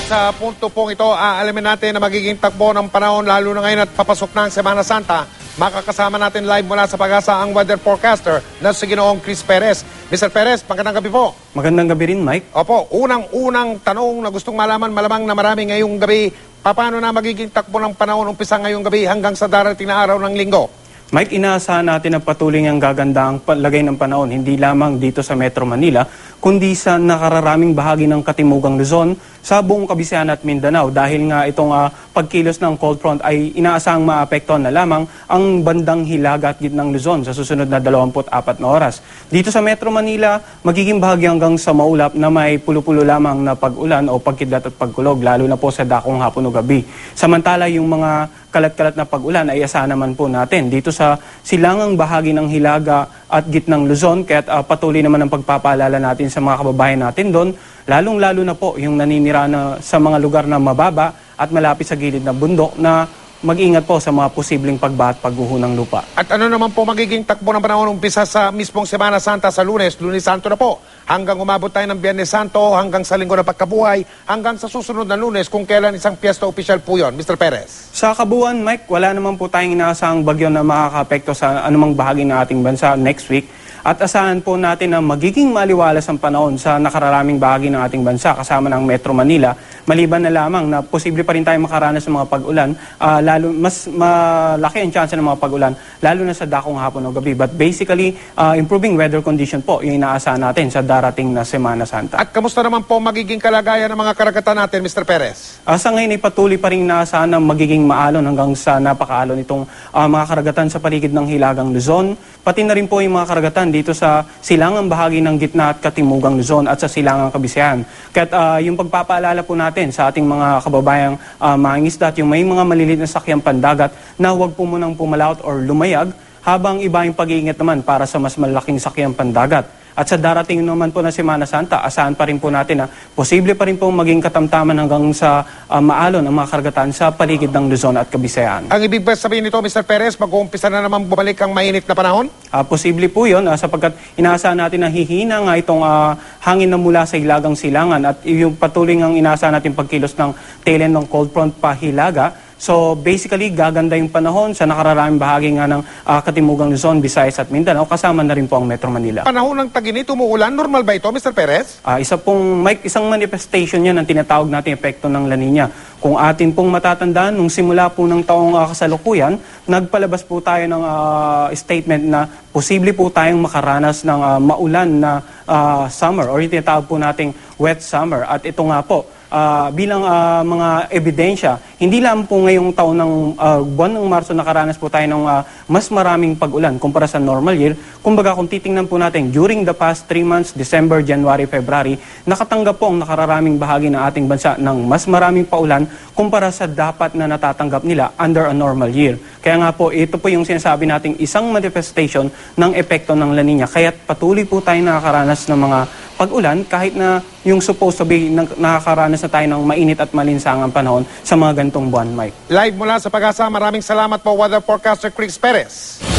At sa punto pong ito, aalamin natin na magiging takbo ng panahon lalo na ngayon at papasok na ang Semana Santa. Makakasama natin live mula sa pag-asa ang weather forecaster na si Ginoong Chris Perez. Mr. Perez, magandang gabi po. Magandang gabi rin, Mike. Opo, unang-unang tanong na gustong malaman, malamang na marami ngayong gabi, paano na magiging takbo ng panahon umpisa ngayong gabi hanggang sa darating na araw ng linggo? Mike, inaasahan natin na patuloy ang gaganda ang lagay ng panahon, hindi lamang dito sa Metro Manila, kundi sa nakararaming bahagi ng Katimugang Luzon, sa buong Kabisayan at Mindanao dahil nga itong ah, pagkilos ng cold front ay inaasahang maapektuhan na lamang ang bandang hilaga at gitnang Luzon sa susunod na 24 na oras. Dito sa Metro Manila, magiging bahagi hanggang sa maulap na may pulo-pulo lamang na pag-ulan o pagkidlat at pagkulog, lalo na po sa dakong hapon o gabi. Samantala, yung mga kalat-kalat na pag-ulan ay asahan naman po natin dito sa silangang bahagi ng Hilaga at gitnang Luzon kaya patuloy naman ang pagpapaalala natin sa mga kababayan natin doon lalong-lalo na po yung naninira na sa mga lugar na mababa at malapit sa gilid ng bundok na mag-ingat po sa mga posibleng pagbaha at pagguho ng lupa. At ano naman po magiging takbo ng panahon umpisa sa mismong Semana Santa sa lunes, lunes santo na po, hanggang umabot tayo ng Biyernes Santo, hanggang sa linggo ng pagkabuhay, hanggang sa susunod na lunes kung kailan isang piyesta opisyal po yon, Mr. Perez. Sa kabuuan, Mike, wala naman po tayong inaasahang bagyo na makakapekto sa anumang bahagi ng ating bansa next week. At asahan po natin na magiging maliwalas ang panahon sa nakararaming bahagi ng ating bansa kasama ng Metro Manila. Maliban na lamang na posible pa rin tayo makaranas ng mga pag-ulan, ah, lalo, mas malaki ang chance ng mga pag-ulan, lalo na sa dakong hapon o gabi. But basically, ah, improving weather condition po yung inaasahan natin sa darating na Semana Santa. At kamusta naman po magiging kalagayan ng mga karagatan natin, Mr. Perez? Uh, sa ngayon ay patuloy pa rin na magiging maalon hanggang sa napakaalon itong ah, mga karagatan sa paligid ng Hilagang Luzon. Pati na rin po yung mga karagatan dito sa silangang bahagi ng gitna at katimugang Luzon at sa silangang Kabisayan. Kaya yung pagpapaalala po natin sa ating mga kababayang uh, mangingisda at yung may mga maliliit na sakyang pandagat na huwag po munang pumalaut or lumayag habang iba yung pag-iingat naman para sa mas malaking sakyang pandagat. At sa darating naman po na Semana Santa, asahan pa rin po natin na posible pa rin po maging katamtaman hanggang sa uh, maalon ang mga karagatan sa paligid ng Luzon at Kabisayan. Ang ibig ba sabihin nito, Mr. Perez, mag-uumpisa na naman bumalik ang mainit na panahon? Uh, posible po yun uh, sapagkat inaasahan natin na hihina nga itong uh, hangin na mula sa hilagang silangan at yung patuloy ang inaasahan natin pagkilos ng tailen ng cold front pa hilaga So basically, gaganda yung panahon sa nakararaming bahagi nga ng uh, Katimugang Luzon, Visayas at Mindanao, kasama na rin po ang Metro Manila. Panahon ng taginit, umuulan, normal ba ito, Mr. Perez? Uh, isa pong, Mike, isang manifestation yan ang tinatawag natin epekto ng La Nina. Kung atin pong matatandaan, nung simula po ng taong uh, kasalukuyan, nagpalabas po tayo ng uh, statement na posible po tayong makaranas ng uh, maulan na uh, summer or yung tinatawag po nating wet summer. At ito nga po, uh, bilang uh, mga ebidensya, hindi lang po ngayong taon ng uh, buwan ng Marso nakaranas po tayo ng uh, mas maraming pag-ulan kumpara sa normal year. Kumbaga kung titingnan po natin, during the past 3 months, December, January, February, nakatanggap po ang nakararaming bahagi ng ating bansa ng mas maraming paulan kumpara sa dapat na natatanggap nila under a normal year. Kaya nga po, ito po yung sinasabi nating isang manifestation ng epekto ng La Nina. Kaya patuloy po tayo nakakaranas ng mga pag-ulan kahit na yung supposed to be nakakaranas na tayo ng mainit at malinsangang panahon sa mga gantong buwan, Mike. Live mula sa pag-asa, maraming salamat po, Weather Forecaster Chris Perez.